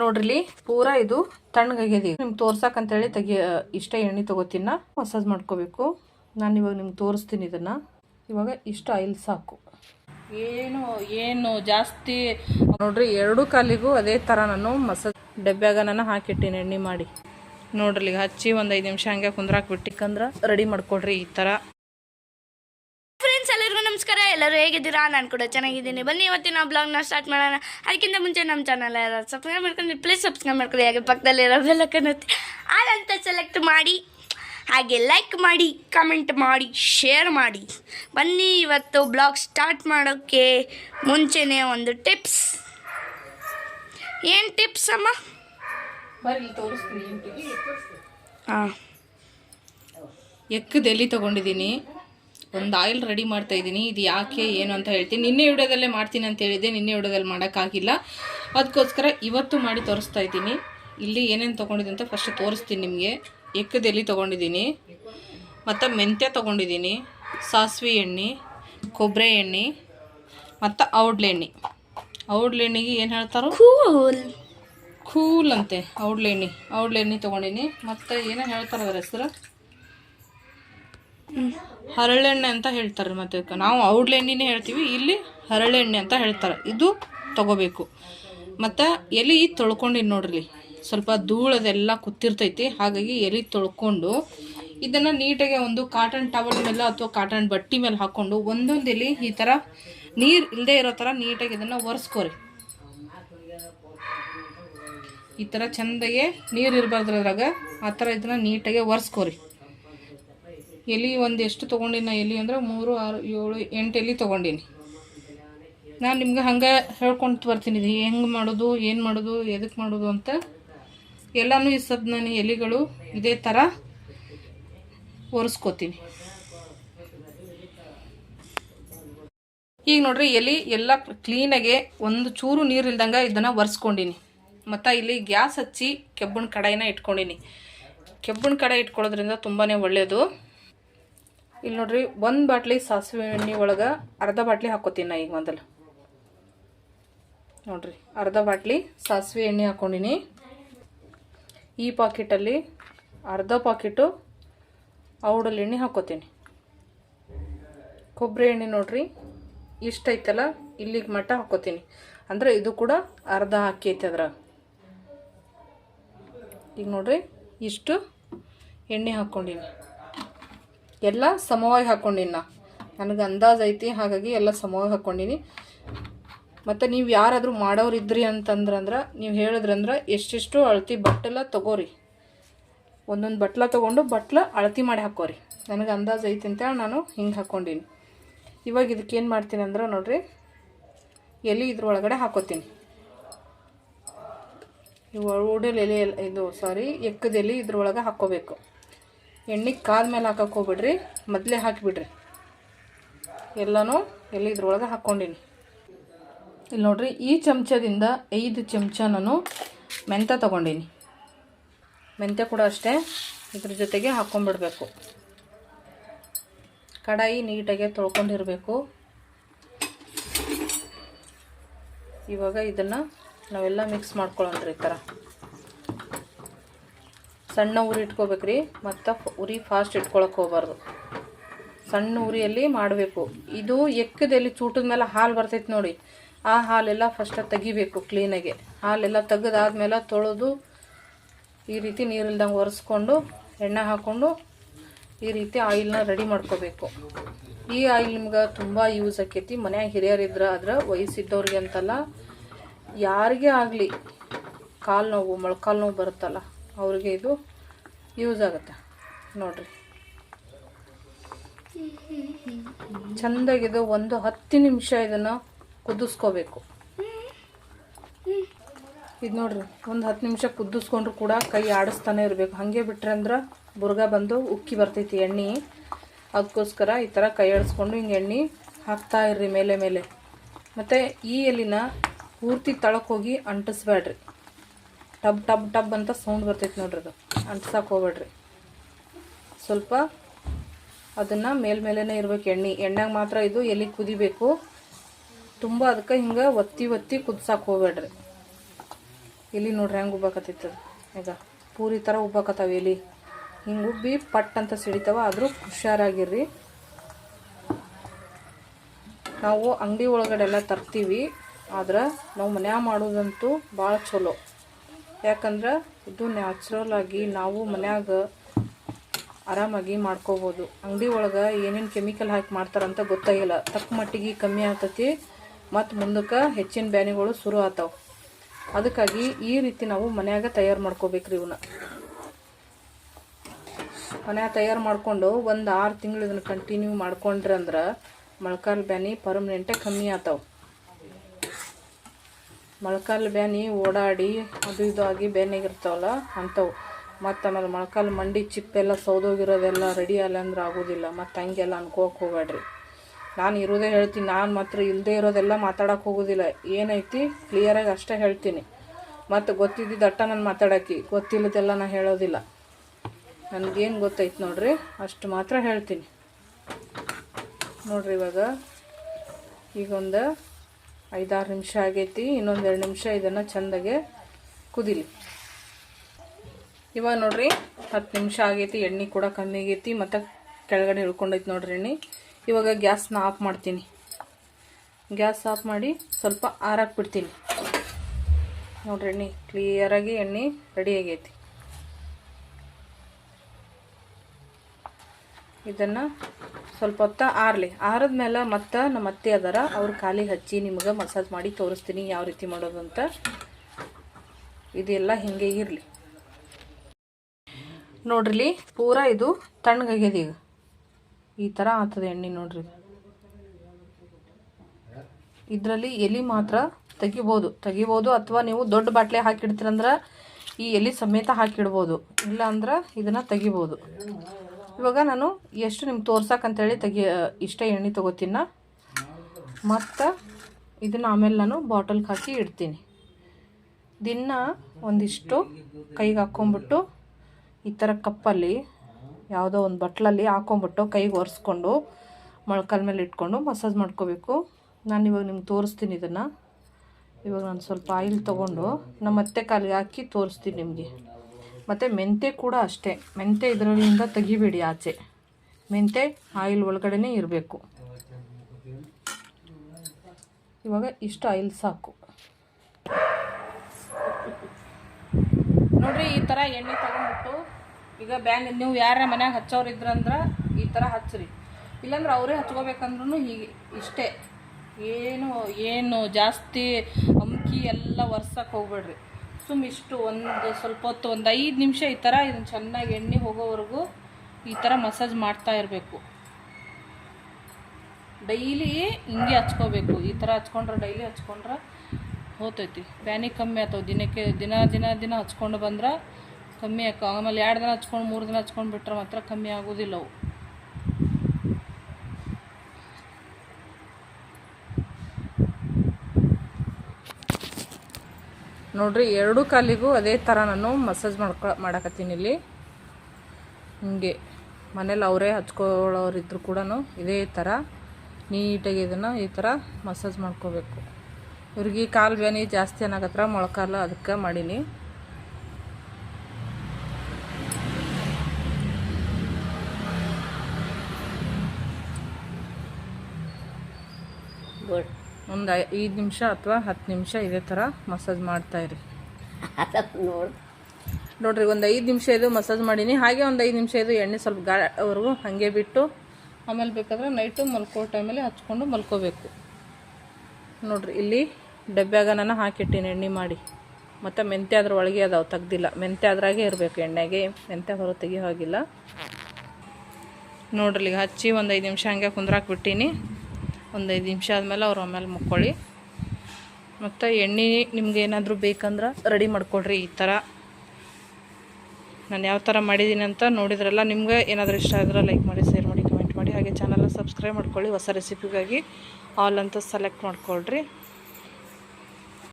ನೋಡ್ರಿ ಪೂರ ಇದು ತಣ್ಣಗಾಗಿದೆ ನಿಮ್ಗೆ ತೋರ್ಸಕ್ಕಂತೇಳಿ ತೆಗಿ ಇಷ್ಟ ಎಣ್ಣೆ ತಗೋತೀನ ಮಸಾಜ್ ಮಾಡ್ಕೋಬೇಕು. ನಾನು ಇವಾಗ ನಿಮ್ಗೆ ತೋರಿಸ್ತೀನಿ ಇದನ್ನು. ಇವಾಗ ಇಷ್ಟ ಆಯಿಲ್ ಸಾಕು. ಏನು ಏನು ಜಾಸ್ತಿ. ನೋಡ್ರಿ ಎರಡು ಕಾಲಿಗೂ ಅದೇ ಥರ ನಾನು ಮಸಾಜ್ ಡಬ್ಬ್ಯಾಗ ನಾನು ಹಾಕಿಟ್ಟಿನಿ ಎಣ್ಣೆ ಮಾಡಿ. ನೋಡ್ರಿ ಹಚ್ಚಿ ಒಂದು ಐದು ನಿಮಿಷ ಹಂಗೆ ಕುಂದ್ರಾಕ್ಬಿಟ್ಟಿಕ್ಕಂದ್ರೆ ರೆಡಿ ಮಾಡ್ಕೊಡ್ರಿ ಈ ಥರ ಎಲ್ಲರೂ ಹೇಗಿದ್ದೀರಾ ನಾನು ಕೂಡ ಚೆನ್ನಾಗಿದ್ದೀನಿ. ಬನ್ನಿ ಇವತ್ತಿನ ಬ್ಲಾಗ್ನ ಸ್ಟಾರ್ಟ್ ಮಾಡೋಣ. ಅದಕ್ಕಿಂತ ಮುಂಚೆ ನಮ್ಮ ಚಾನಲ್ ಯಾರು ಸಬ್ಸ್ಕ್ರೈಬ್ ಮಾಡ್ಕೊಂಡು ಪ್ಲೀಸ್ ಸಬ್ಸ್ಕ್ರೈಬ್ ಮಾಡ್ಕೊಳ್ಳಿ. ಹಾಗೆ ಪಕ್ಕದಲ್ಲಿರೋ ಇರೋದೆಲ್ಲ ಕನ್ನತ್ತೆ ಆದಂತ ಸೆಲೆಕ್ಟ್ ಮಾಡಿ. ಹಾಗೆ ಲೈಕ್ ಮಾಡಿ ಕಮೆಂಟ್ ಮಾಡಿ ಶೇರ್ ಮಾಡಿ. ಬನ್ನಿ ಇವತ್ತು ಬ್ಲಾಗ್ ಸ್ಟಾರ್ಟ್ ಮಾಡೋಕ್ಕೆ ಮುಂಚೆನೇ ಒಂದು ಟಿಪ್ಸ್ ಏನು ಟಿಪ್ಸ್ ಅಮ್ಮ? ಹಾಂ ಎಕ್ಕದ ಎಲೆ ತೊಗೊಂಡಿದ್ದೀನಿ. ಒಂದು ಆಯಿಲ್ ರೆಡಿ ಮಾಡ್ತಾ ಇದ್ದೀನಿ. ಇದು ಯಾಕೆ ಏನು ಅಂತ ಹೇಳ್ತೀನಿ. ನಿನ್ನೆ ವಿಡಿಯೋದಲ್ಲೇ ಮಾಡ್ತೀನಿ ಅಂತ ಹೇಳಿದ್ದೆ. ನಿನ್ನೆ ವಿಡಿಯೋದಲ್ಲಿ ಮಾಡೋಕ್ಕಾಗಿಲ್ಲ. ಅದಕ್ಕೋಸ್ಕರ ಇವತ್ತು ಮಾಡಿ ತೋರಿಸ್ತಾ ಇದ್ದೀನಿ. ಇಲ್ಲಿ ಏನೇನು ತೊಗೊಂಡಿದ್ದೀನಿ ಅಂತ ಫಸ್ಟ್ ತೋರಿಸ್ತೀನಿ ನಿಮಗೆ. ಎಕ್ಕದೆಲ್ಲಿ ತೊಗೊಂಡಿದ್ದೀನಿ. ಮತ್ತು ಮೆಂತ್ಯ ತೊಗೊಂಡಿದ್ದೀನಿ. ಸಾಸಿವೆ ಎಣ್ಣೆ ಕೊಬ್ಬರಿ ಎಣ್ಣೆ ಮತ್ತು ಔಡ್ಲೆಣ್ಣೆ ಔಡ್ಲೆಣ್ಣಿಗೆ ಏನು ಹೇಳ್ತಾರೋ? ಕೂಲ್ ಕೂಲ್ ಅಂತೆ. ಔಡ್ಲೆಣ್ಣೆ ಔಡ್ಲೆಣ್ಣೆ ತೊಗೊಂಡಿನಿ. ಮತ್ತು ಏನೇನು ಹೇಳ್ತಾರೆ ಅದರ ಹೆಸರು? ಹರಳೆಣ್ಣೆ ಅಂತ ಹೇಳ್ತಾರೆ ಮತ್ತೆ. ನಾವು ಔಡ್ಲೆಣ್ಣೆನೇ ಹೇಳ್ತೀವಿ, ಇಲ್ಲಿ ಹರಳೆಣ್ಣೆ ಅಂತ ಹೇಳ್ತಾರೆ. ಇದು ತಗೋಬೇಕು. ಮತ್ತು ಎಲೆ ತೊಳ್ಕೊಂಡಿನಿ ನೋಡ್ರಿ, ಸ್ವಲ್ಪ ಧೂಳದೆಲ್ಲ ಕುತ್ತಿರ್ತೈತಿ, ಹಾಗಾಗಿ ಎಲೆ ತೊಳ್ಕೊಂಡು ಇದನ್ನು ನೀಟಾಗಿ ಒಂದು ಕಾಟನ್ ಟವಲ್ ಮೇಲೆ ಅಥವಾ ಕಾಟನ್ ಬಟ್ಟೆ ಮೇಲೆ ಹಾಕ್ಕೊಂಡು ಒಂದೊಂದು ಎಲೆ ಈ ಥರ ನೀರು ಇಲ್ಲದೆ ಇರೋ ಥರ ನೀಟಾಗಿ ಇದನ್ನು ಒರೆಸ್ಕೋರಿ. ಈ ಥರ ಚೆಂದಾಗೆ ನೀರು ಇರಬಾರ್ದ್ರಾಗ ಆ ಥರ ಇದನ್ನು ನೀಟಾಗಿ ಒರೆಸ್ಕೋರಿ. ಎಲೆ ಒಂದು ಎಷ್ಟು ತೊಗೊಂಡಿನ ಎಲೆ ಅಂದ್ರೆ ಮೂರು, ಆರು, ಏಳು, ಎಂಟು ಎಲೆ ತೊಗೊಂಡೀನಿ. ನಾನು ನಿಮ್ಗೆ ಹಂಗೆ ಹೇಳ್ಕೊತ ಬರ್ತೀನಿ, ಇದು ಹೆಂಗೆ ಮಾಡೋದು, ಏನು ಮಾಡೋದು ಎದಕ್ಕೆ ಮಾಡೋದು ಅಂತ. ಎಲ್ಲನೂ ಈ ಸದ್ ನಾನು ಎಲೆಗಳು ಇದೇ ಥರ ಒರೆಸ್ಕೋತೀನಿ ಈಗ ನೋಡ್ರಿ, ಎಲೆ ಎಲ್ಲ ಕ್ಲೀನಾಗೆ ಒಂದು ಚೂರು ನೀರು ಇಲ್ದಂಗೆ ಇದನ್ನು ಒರೆಸ್ಕೊಂಡಿನಿ. ಮತ್ತು ಇಲ್ಲಿ ಗ್ಯಾಸ್ ಹಚ್ಚಿ ಕೆಬ್ಬಣ ಕಡಾಯಿನ ಇಟ್ಕೊಂಡಿನಿ. ಕೆಬ್ಬಣ ಕಡಾಯಿ ಇಟ್ಕೊಳ್ಳೋದ್ರಿಂದ ತುಂಬಾ ಒಳ್ಳೆಯದು ಇಲ್ಲಿ ನೋಡ್ರಿ, ಒಂದು ಬಾಟ್ಲಿ ಸಾಸಿವೆ ಎಣ್ಣೆ ಒಳಗೆ ಅರ್ಧ ಬಾಟ್ಲಿ ಹಾಕೋತೀನಿ ನಾ ಈಗ ಮೊದಲು ನೋಡ್ರಿ, ಅರ್ಧ ಬಾಟ್ಲಿ ಸಾಸಿವೆ ಎಣ್ಣೆ ಹಾಕೊಂಡಿನಿ. ಈ ಪಾಕೆಟಲ್ಲಿ ಅರ್ಧ ಪಾಕೆಟು ಔಡಲ್ ಎಣ್ಣೆ ಹಾಕೋತೀನಿ. ಕೊಬ್ಬರಿ ಎಣ್ಣೆ ನೋಡ್ರಿ, ಇಷ್ಟೈತಲ್ಲ, ಇಲ್ಲಿಗೆ ಮಟ್ಟ ಹಾಕೋತೀನಿ. ಅಂದರೆ ಇದು ಕೂಡ ಅರ್ಧ ಹಾಕೈತೆ ಅದ್ರಾಗ ಈಗ ನೋಡ್ರಿ, ಇಷ್ಟು ಎಣ್ಣೆ ಹಾಕ್ಕೊಂಡಿನಿ ಎಲ್ಲ ಸಮವಾಗಿ ಹಾಕ್ಕೊಂಡಿನಿ ನಾ. ನನಗೆ ಅಂದಾಜು ಐತಿ, ಹಾಗಾಗಿ ಎಲ್ಲ ಸಮವಾಗಿ ಹಾಕ್ಕೊಂಡಿನಿ ಮತ್ತು ನೀವು ಯಾರಾದರೂ ಮಾಡೋರು ಇದ್ರಿ ಅಂತಂದ್ರಂದ್ರೆ ನೀವು ಹೇಳಿದ್ರಂದ್ರೆ ಎಷ್ಟೆಷ್ಟು ಅಳತಿ ಬಟ್ಟೆಲ್ಲ ತಗೋರಿ. ಒಂದೊಂದು ಬಟ್ಲ ತೊಗೊಂಡು ಬಟ್ಲ ಅಳತಿ ಮಾಡಿ ಹಾಕೋರಿ. ನನಗೆ ಅಂದಾಜು ಐತಿ ಅಂತೇಳಿ ನಾನು ಹಿಂಗೆ ಹಾಕ್ಕೊಂಡಿನಿ ಇವಾಗ ಇದಕ್ಕೆ ಏನು ಮಾಡ್ತೀನಿ ಅಂದ್ರೆ ನೋಡಿರಿ, ಎಲೆ ಇದ್ರೊಳಗಡೆ ಹಾಕೋತೀನಿ. ಇವು ಉಡಲ್ ಎಲೆ, ಇದು ಸಾರಿ ಎಕ್ಕದ ಎಲೆ ಇದ್ರೊಳಗೆ ಹಾಕ್ಕೋಬೇಕು ಎಣ್ಣೆ ಕಾದ ಮೇಲೆ ಹಾಕಕ್ಕೆ ಹೋಗ್ಬಿಡ್ರಿ, ಮೊದಲೇ ಹಾಕಿಬಿಡ್ರಿ. ಎಲ್ಲನೂ ಎಲ್ಲ ಇದ್ರೊಳಗೆ ಹಾಕ್ಕೊಂಡಿನಿ. ಇಲ್ಲಿ ನೋಡ್ರಿ, ಈ ಚಮಚದಿಂದ ಐದು ಚಮಚ ನಾನು ಮೆಂತ್ಯ ತೊಗೊಂಡೀನಿ. ಮೆಂತ್ಯ ಕೂಡ ಅಷ್ಟೇ, ಇದ್ರ ಜೊತೆಗೆ ಹಾಕ್ಕೊಂಡ್ಬಿಡ್ಬೇಕು ಕಡಾಯಿ ನೀಟಾಗಿ ತೊಳ್ಕೊಂಡಿರಬೇಕು. ಇವಾಗ ಇದನ್ನು ನಾವೆಲ್ಲ ಮಿಕ್ಸ್ ಮಾಡ್ಕೊಳ್ಳೋಣ್ರಿ ಈ ಥರ. ಸಣ್ಣ ಉರಿ ಇಟ್ಕೋಬೇಕ್ರಿ. ಮತ್ತು ಉರಿ ಫಾಸ್ಟ್ ಇಟ್ಕೊಳಕ್ಕೆ ಹೋಗ್ಬಾರ್ದು. ಸಣ್ಣ ಉರಿಯಲ್ಲಿ ಮಾಡಬೇಕು. ಇದು ಎಕ್ಕದಲ್ಲಿ ಚೂಟದ ಮೇಲೆ ಹಾಲು ಬರ್ತೈತೆ ನೋಡಿ. ಆ ಹಾಲೆಲ್ಲ ಫಸ್ಟ್ ತೆಗಿಬೇಕು ಕ್ಲೀನಾಗಿ ಹಾಲೆಲ್ಲ ತೆಗೆದಾದ್ಮೇಲೆ ತೊಳೆದು ಈ ರೀತಿ ನೀರಿಲ್ದಂಗೆ ಒರೆಸ್ಕೊಂಡು, ಎಣ್ಣೆ ಹಾಕ್ಕೊಂಡು ಈ ರೀತಿ ಆಯಿಲ್ನ ರೆಡಿ ಮಾಡ್ಕೋಬೇಕು. ಈ ಆಯಿಲ್ ನಿಮ್ಗೆ ತುಂಬ ಯೂಸ್ ಆಕೈತಿ. ಮನ್ಯಾಗ ಹಿರಿಯರಿದ್ರೆ ಆದ್ರೆ ವಯಸ್ಸಿದ್ದವ್ರಿಗೆ ಅಂತಲ್ಲ, ಯಾರಿಗೇ ಆಗಲಿ ಕಾಲು ನೋವು, ಮೊಳಕಾಲು ನೋವು ಬರುತ್ತಲ್ಲ ಅವ್ರಿಗೆ ಇದು ಯೂಸ್ ಆಗುತ್ತೆ. ನೋಡ್ರಿ. ಚೆಂದಾಗಿದು ಒಂದು ಹತ್ತು ನಿಮಿಷ ಇದನ್ನು ಕುದಿಸ್ಕೋಬೇಕು. ಇದು ನೋಡ್ರಿ, ಒಂದು ಹತ್ತು ನಿಮಿಷ ಕುದಿಸ್ಕೊಂಡ್ರು ಕೂಡ ಕೈ ಆಡಿಸ್ತಾನೆ ಇರಬೇಕು. ಹಾಗೆ ಬಿಟ್ರೆ ಅಂದ್ರೆ ಬುರ್ಗ ಬಂದು ಉಕ್ಕಿ ಬರ್ತೈತಿ ಎಣ್ಣೆ. ಅದಕ್ಕೋಸ್ಕರ ಈ ಥರ ಕೈ ಆಡಿಸ್ಕೊಂಡು ಹಿಂಗೆ ಎಣ್ಣೆ ಹಾಕ್ತಾ ಇರ್ರಿ ಮೇಲೆ ಮೇಲೆ. ಮತ್ತು ಈ ಎಲ್ಲಿನ ಪೂರ್ತಿ ತಳಕ್ಕೆ ಹೋಗಿ ಅಂಟಿಸ್ಬೇಡ್ರಿ. ಟಬ್ ಟಬ್ ಟಬ್ ಅಂತ ಸೌಂಡ್ ಬರ್ತೈತೆ ನೋಡ್ರಿ ಅದು. ಅಂಟ್ಸಕ್ಕೆ ಹೋಗ್ಬೇಡ್ರಿ. ಸ್ವಲ್ಪ ಅದನ್ನು ಮೇಲ್ಮೇಲೇ ಇರ್ಬೇಕು ಎಣ್ಣೆ. ಎಣ್ಣೆಗೆ ಮಾತ್ರ ಇದು ಎಲ್ಲಿ ಕುದಿಬೇಕು. ತುಂಬ ಅದಕ್ಕೆ ಹಿಂಗೆ ಒತ್ತಿ ಒತ್ತಿ ಕುದ್ಸಕ್ಕೆ ಹೋಗ್ಬೇಡ್ರಿ. ಎಲ್ಲಿ ನೋಡ್ರಿ ಹೆಂಗೆ ಉಬ್ಬಾಕತ್ತಿತ್ತು ಈಗ ಪೂರಿ ಥರ ಉಬ್ಬಾಕತ್ತಾವೆ ಎಲ್ಲಿ ಹಿಂಗೆ ಉಬ್ಬಿ ಪಟ್ ಅಂತ ಸಿಡಿತಾವ, ಆದರೂ ಹುಷಾರಾಗಿರ್ರಿ. ನಾವು ಅಂಗಡಿ ಒಳಗಡೆ ಎಲ್ಲ ತರ್ತೀವಿ, ಆದ್ರೆ ನಾವು ಮನ್ಯಾಗ ಮಾಡೋದಂತೂ ಭಾಳ ಚಲೋ. ಯಾಕಂದ್ರೆ ಇದು ನ್ಯಾಚುರಲ್ ಆಗಿ ನಾವು ಮನ್ಯಾಗ ಆರಾಮಾಗಿ ಮಾಡ್ಕೋಬೋದು. ಅಂಗಡಿ ಒಳಗೆ ಏನೇನು ಕೆಮಿಕಲ್ ಹಾಕಿ ಮಾಡ್ತಾರಂತ ಗೊತ್ತಾಗಿಲ್ಲ. ತಕ್ಕ ಮಟ್ಟಿಗೆ ಕಮ್ಮಿ ಆಗ್ತತಿ ಮತ್ತು ಮುಂದಕ್ಕೆ ಹೆಚ್ಚಿನ ಬ್ಯಾನಿಗಳು ಶುರು ಆತಾವೆ ಅದಕ್ಕಾಗಿ ಈ ರೀತಿ ನಾವು ಮನ್ಯಾಗ ತಯಾರು ಮಾಡ್ಕೋಬೇಕ್ರಿ ಇವನ್ನ ಮನ್ಯಾಗ ತಯಾರು ಮಾಡಿಕೊಂಡು ಒಂದು ಆರು ತಿಂಗಳು ಇದನ್ನು ಕಂಟಿನ್ಯೂ ಮಾಡ್ಕೊಂಡ್ರೆ ಅಂದ್ರೆ ಮೊಳಕಾಲು ಬ್ಯಾನಿ ಪರ್ಮನೆಂಟೇ ಕಮ್ಮಿ ಆತಾವ ಮೊಳಕಾಲು ಬ್ಯಾನಿ ಓಡಾಡಿ ಅದು ಇದು ಆಗಿ ಬ್ಯಾನಿಗಿರ್ತಾವಲ್ಲ ಅಂಥವು. ಮತ್ತು ಆಮೇಲೆ ಮೊಳಕಾಲು ಮಂಡಿ ಚಿಪ್ಪೆಲ್ಲ ಸೌದೋಗಿರೋದೆಲ್ಲ ರೆಡಿ ಅಲ್ಲ ಅಂದ್ರೆ ಆಗೋದಿಲ್ಲ. ಮತ್ತು ಹಂಗೆಲ್ಲ ಅನ್ಕೋಕೆ ಹೋಗ್ಬೇಡ್ರಿ. ನಾನು ಇರೋದೇ ಹೇಳ್ತೀನಿ. ನಾನು ಮಾತ್ರ ಇಲ್ಲದೆ ಇರೋದೆಲ್ಲ ಮಾತಾಡೋಕೆ ಹೋಗೋದಿಲ್ಲ. ಏನೈತಿ? ಕ್ಲಿಯರಾಗಿ ಅಷ್ಟೇ ಹೇಳ್ತೀನಿ. ಮತ್ತು ಗೊತ್ತಿದ್ದಿದ್ದು ಅಟ್ಟ ನಾನು ಮಾತಾಡೋಕೆ ಗೊತ್ತಿಲ್ಲದೆಲ್ಲ ನಾನು ಹೇಳೋದಿಲ್ಲ. ನನಗೇನು ಗೊತ್ತೈತೆ ನೋಡ್ರಿ? ಅಷ್ಟು ಮಾತ್ರ ಹೇಳ್ತೀನಿ. ನೋಡ್ರಿ ಇವಾಗ. ಈಗ ಒಂದು ಐದಾರು ನಿಮಿಷ ಆಗೈತಿ, ಇನ್ನೊಂದು ಎರಡು ನಿಮಿಷ ಇದನ್ನು ಚೆಂದಾಗೆ ಕುದಿಲಿ. ಇವಾಗ ನೋಡ್ರಿ, ಹತ್ತು ನಿಮಿಷ ಆಗೈತಿ, ಎಣ್ಣೆ ಕೂಡ ಕಮ್ಮಿ ಆಗೈತಿ, ಮತ್ತು ಕೆಳಗಡೆ ಇಳ್ಕೊಂಡೈತಿ ನೋಡ್ರಿ ಎಣ್ಣೆ. ಇವಾಗ ಗ್ಯಾಸ್ನ ಆಫ್ ಮಾಡ್ತೀನಿ. ಗ್ಯಾಸ್ ಆಫ್ ಮಾಡಿ ಸ್ವಲ್ಪ ಆರಾಕ್ಬಿಡ್ತೀನಿ ನೋಡ್ರಿ ಎಣ್ಣೆ ಕ್ಲಿಯರಾಗಿ ಎಣ್ಣೆ ರೆಡಿ ಆಗೈತಿ. ಇದನ್ನು ಸ್ವಲ್ಪ ಹೊತ್ತ ಆರಲಿ. ಆರದ್ಮೇಲೆ ಮತ್ತೆ ನಮ್ಮ ಅತ್ತೆ ಅದರ. ಅವ್ರ ಖಾಲಿ ಹಚ್ಚಿ ನಿಮ್ಗೆ ಮಸಾಜ್ ಮಾಡಿ ತೋರಿಸ್ತೀನಿ ಯಾವ ರೀತಿ ಮಾಡೋದು ಅಂತ. ಇದೆಲ್ಲ ಹಿಂಗೆ ಇರಲಿ. ನೋಡ್ರಿ ಪೂರ ಇದು ತಣ್ಣಗಾಗ್ಯದ ಈಗ. ಈ ಥರ ಆಗ್ತದೆ ಎಣ್ಣೆ ನೋಡ್ರಿ. ಇದರಲ್ಲಿ ಎಲೆ ಮಾತ್ರ ತೆಗಿಬೋದು. ತೆಗಿಬೋದು ಅಥವಾ ನೀವು ದೊಡ್ಡ ಬಾಟ್ಲೆ ಹಾಕಿಡ್ತೀರಂದ್ರೆ ಈ ಎಲೆ ಸಮೇತ ಹಾಕಿಡ್ಬೋದು. ಇಲ್ಲ ಅಂದ್ರೆ ಇದನ್ನು ತೆಗಿಬೋದು. ಇವಾಗ ನಾನು ಎಷ್ಟು ನಿಮ್ಗೆ ತೋರ್ಸಕ್ಕಂತೇಳಿ ತೆಗಿ ಇಷ್ಟ ಎಣ್ಣೆ ತೊಗೋತೀನ ಮತ್ತು ಇದನ್ನು ಆಮೇಲೆ ನಾನು ಬಾಟಲ್ಗೆ ಹಾಕಿ ಇಡ್ತೀನಿ. ದಿನ ಒಂದಿಷ್ಟು ಕೈಗೆ ಹಾಕ್ಕೊಂಬಿಟ್ಟು ಈ ಥರ ಕಪ್ಪಲ್ಲಿ ಯಾವುದೋ ಒಂದು ಬಟ್ಲಲ್ಲಿ ಹಾಕ್ಕೊಂಬಿಟ್ಟು ಕೈಗೆ ಒರೆಸ್ಕೊಂಡು ಮೊಳಕಾಲ ಮೇಲೆ ಇಟ್ಕೊಂಡು ಮಸಾಜ್ ಮಾಡ್ಕೋಬೇಕು. ನಾನು ಇವಾಗ ನಿಮ್ಗೆ ತೋರಿಸ್ತೀನಿ ಇದನ್ನು. ಇವಾಗ ನಾನು ಸ್ವಲ್ಪ ಆಯಿಲ್ ತೊಗೊಂಡು ನಮ್ಮ ಅತ್ತೆ ಕಾಲಿಗೆ ಹಾಕಿ ತೋರಿಸ್ತೀನಿ ನಿಮಗೆ. ಮತ್ತು ಮೆಂತೆ ಕೂಡ ಅಷ್ಟೇ. ಮೆಂತೆ ಇದರಿಂದ ತೆಗಿಬೇಡಿ ಆಚೆ. ಮೆಂತೆ ಆಯಿಲ್ ಒಳಗಡೆನೇ ಇರಬೇಕು. ಇವಾಗ ಇಷ್ಟು ಆಯಿಲ್ ಸಾಕು. ನೋಡ್ರಿ, ಈ ಥರ ಎಣ್ಣೆ ತಗೊಂಡ್ಬಿಟ್ಟು ಈಗ ಬ್ಯಾನ್ ನೀವು ಯಾರ ಮನ್ಯಾಗ ಹಚ್ಚೋರು ಇದ್ರಂದ್ರೆ ಈ ಥರ ಹಚ್ಚಿರಿ ಇಲ್ಲಾಂದ್ರೆ ಅವರೇ ಹಚ್ಕೋಬೇಕಂದ್ರೂ ಹೀಗೆ ಇಷ್ಟೇ. ಏನು ಏನು ಜಾಸ್ತಿ ಅಮ್ಕಿ ಎಲ್ಲ ಒರ್ಸಕ್ಕೆ ಹೋಗ್ಬೇಡ್ರಿ. ಸುಮ್ಮ ಇಷ್ಟು ಒಂದು ಸ್ವಲ್ಪ ಹೊತ್ತು, ಒಂದು ಐದು ನಿಮಿಷ ಈ ಥರ ಇದನ್ನು ಚೆನ್ನಾಗಿ ಎಣ್ಣೆ ಹೋಗೋವರೆಗೂ ಈ ಥರ ಮಸಾಜ್ ಮಾಡ್ತಾ ಇರಬೇಕು. ಡೈಲಿ ಹಿಂಗೆ ಹಚ್ಕೋಬೇಕು. ಈ ಥರ ಹಚ್ಕೊಂಡ್ರೆ ಡೈಲಿ ಹಚ್ಕೊಂಡ್ರೆ ಹೋತೈತಿ. ಬ್ಯಾನಿ ಕಮ್ಮಿ ಆಗ್ತಾವೆ ದಿನಕ್ಕೆ ದಿನ ದಿನ ದಿನ ಹಚ್ಕೊಂಡು ಬಂದ್ರೆ ಕಮ್ಮಿ ಆಕ ಆಮೇಲೆ ಎರಡು ದಿನ ಹಚ್ಕೊಂಡು ಮೂರು ದಿನ ಹಚ್ಕೊಂಡು ಬಿಟ್ರೆ ಮಾತ್ರ ಕಮ್ಮಿ ಆಗೋದಿಲ್ಲ ಅವು. ನೋಡ್ರಿ, ಎರಡೂ ಕಾಲಿಗೂ ಅದೇ ಥರ ನಾನು ಮಸಾಜ್ ಮಾಡ್ಕೊ, ಮಾಡಕತ್ತೀನಿ ಇಲ್ಲಿ. ಹಿಂಗೆ, ಮನೇಲಿ ಅವರೇ ಹಚ್ಕೊಳ್ಳೋರಿದ್ರು ಕೂಡ ಇದೇ ಥರ ನೀಟಾಗಿ ಇದನ್ನು ಈ ಥರ ಮಸಾಜ್ ಮಾಡ್ಕೋಬೇಕು. ಇವ್ರಿಗೆ ಕಾಲು ಬೇನೆ ಜಾಸ್ತಿ ಏನಾಗತ್ರ ಮೊಳಕಾಲ ಅದಕ್ಕೆ ಮಾಡೀನಿ. ಒಂದು ಐದು ನಿಮಿಷ ಅಥವಾ ಹತ್ತು ನಿಮಿಷ ಇದೇ ಥರ ಮಸಾಜ್ ಮಾಡ್ತಾಯಿರಿ ನೋಡಿ ನೋಡಿರಿ, ಒಂದು ಐದು ನಿಮಿಷ ಇದು ಮಸಾಜ್ ಮಾಡೀನಿ. ಹಾಗೆ ಒಂದು ಐದು ನಿಮಿಷ ಇದು ಎಣ್ಣೆ ಸ್ವಲ್ಪ ಗಾಳವರೆಗೂ ಹಾಗೆ ಬಿಟ್ಟು ಆಮೇಲೆ ಬೇಕಾದ್ರೆ ನೈಟು ಮಲ್ಕೋ ಟೈಮಲ್ಲಿ ಹಚ್ಕೊಂಡು ಮಲ್ಕೋಬೇಕು. ನೋಡಿರಿ, ಇಲ್ಲಿ ಡಬ್ಬ್ಯಾಗ ನಾನು ಹಾಕಿಟ್ಟಿನಿ, ಎಣ್ಣೆ ಮಾಡಿ. ಮತ್ತು ಮೆಂತ್ಯ ಅದ್ರ ಒಳಗೆ ಅದಾವೆ, ತೆಗ್ದಿಲ್ಲ. ಮೆಂತ್ಯ ಅದ್ರಾಗೆ ಇರಬೇಕು, ಎಣ್ಣೆಗೆ. ಮೆಂತ್ಯ ಹೊರ ತೆಗಿಯೋ ಹಾಗಿಲ್ಲ. ನೋಡ್ರಿ ಈಗ ಹಚ್ಚಿ ಒಂದು ಐದು ನಿಮಿಷ ಹಂಗೆ ಕುಂದ್ರಾಕ್ ಬಿಟ್ಟೀನಿ. ಒಂದು ಐದು ನಿಮಿಷ ಆದಮೇಲೆ ಅವ್ರು ಆಮೇಲೆ ಮುಕ್ಕೊಳ್ಳಿ. ಮತ್ತು ಎಣ್ಣೆ ನಿಮ್ಗೆ ಏನಾದರೂ ಬೇಕಂದ್ರೆ ರೆಡಿ ಮಾಡ್ಕೊಳ್ರಿ ಈ ಥರ ನಾನು ಯಾವ ಥರ ಮಾಡಿದ್ದೀನಿ ಅಂತ ನೋಡಿದ್ರಲ್ಲ, ನಿಮ್ಗೆ ಏನಾದರೂ ಇಷ್ಟ ಆದರೆ ಲೈಕ್ ಮಾಡಿ ಶೇರ್ ಮಾಡಿ ಕಮೆಂಟ್ ಮಾಡಿ. ಹಾಗೆ ಚಾನಲ್ನ ಸಬ್ಸ್ಕ್ರೈಬ್ ಮಾಡ್ಕೊಳ್ಳಿ ಹೊಸ ರೆಸಿಪಿಗಾಗಿ ಆಲ್ ಅಂತ ಸೆಲೆಕ್ಟ್ ಮಾಡ್ಕೊಳ್ರಿ.